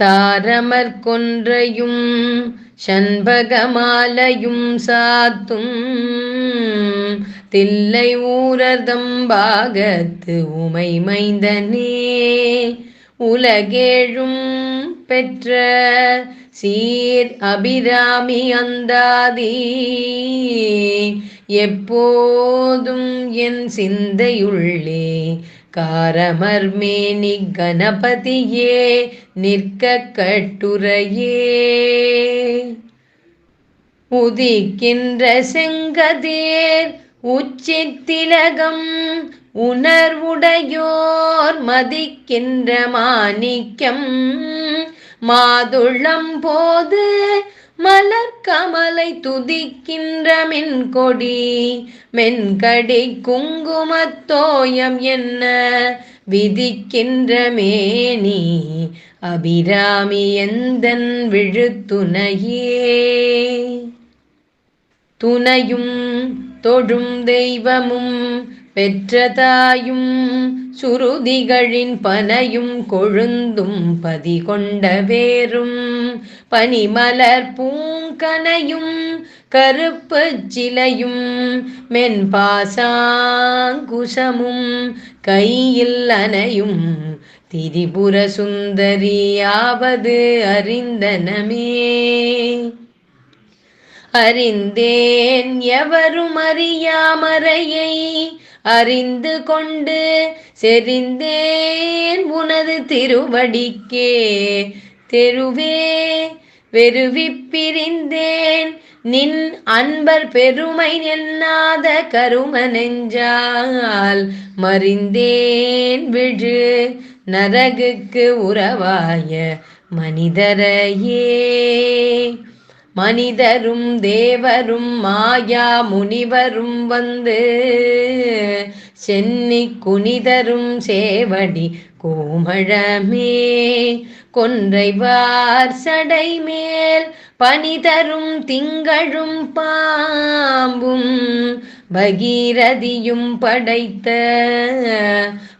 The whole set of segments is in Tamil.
தாரமர் கொன்றையும் சண்பகமாலையும் சாத்தும் தில்லை ஊரதம் பாகத்து உமை மைந்தனே. உலகேழும் பெற்ற சீர் அபிராமி அந்தாதி. எப்போதும் என் சிந்தையுள்ளே காரமர்மேனி கணபதியே நிற்க கட்டுரையே. உதிக்கின்ற செங்கதேர் உச்சி திலகம் உணர்வுடையோர் மதிக்கின்ற மாணிக்கம். மாதுளம் போது மலர்கமலை துதிக்கின்ற மென்கொடி. மென்கடி குங்குமத்தோயம் என்ன? விதிக்கின்ற மேனி அபிராமி எந்தன் விழுத்துணையே? துணையும் தொழும் தெய்வமும் பெற்றதாயும் சுருதிகளின் பனையும் கொழுந்தும் பதி கொண்ட வேரும் பனிமலர் பூங்கனையும் கருப்பு சிலையும் மென்பாசாங்குசமும் கையில் அனையும் திரிபுர சுந்தரியாவது அறிந்தனமே. அறிந்தேன் எவரும் அறியாமறையை அறிந்து கொண்டு செறிந்தேன் உனது திருவடிக்கே. தெருவே வெறுவி பிரிந்தேன். நின் அன்பர் பெருமை எண்ணாத கரும நெஞ்சால் மறிந்தேன் விழு நரகுக்கு உறவாய மனிதரையே. மனிதரும் தேவரும் மாயா முனிவரும் வந்து சென்னி குனிதரும் சேவடி கோமழமே. கொன்றைவார் சடை மேல் பனிதரும் திங்களும் பாம்பும் பகீரதியும் படைத்த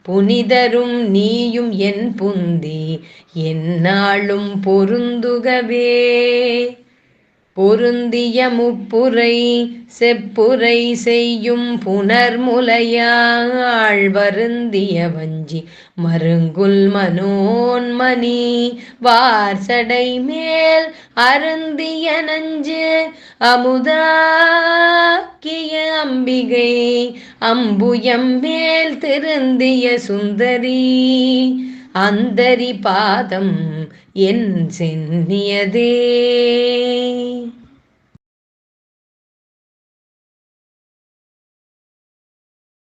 புனிதரும் நீயும் என் புந்தி என்னாலும் பொருந்துகவே. பொருந்திய முப்புரை செப்புரை செய்யும் புனர்முலையாள் வருந்திய வஞ்சி மருங்குல் மனோன்மணி வார்சடை மேல் அருந்திய நஞ்சு அமுதாக்கிய அம்பிகை அம்புயம் மேல் திருந்திய சுந்தரி அந்தரி பாதம் என் சென்னியதே.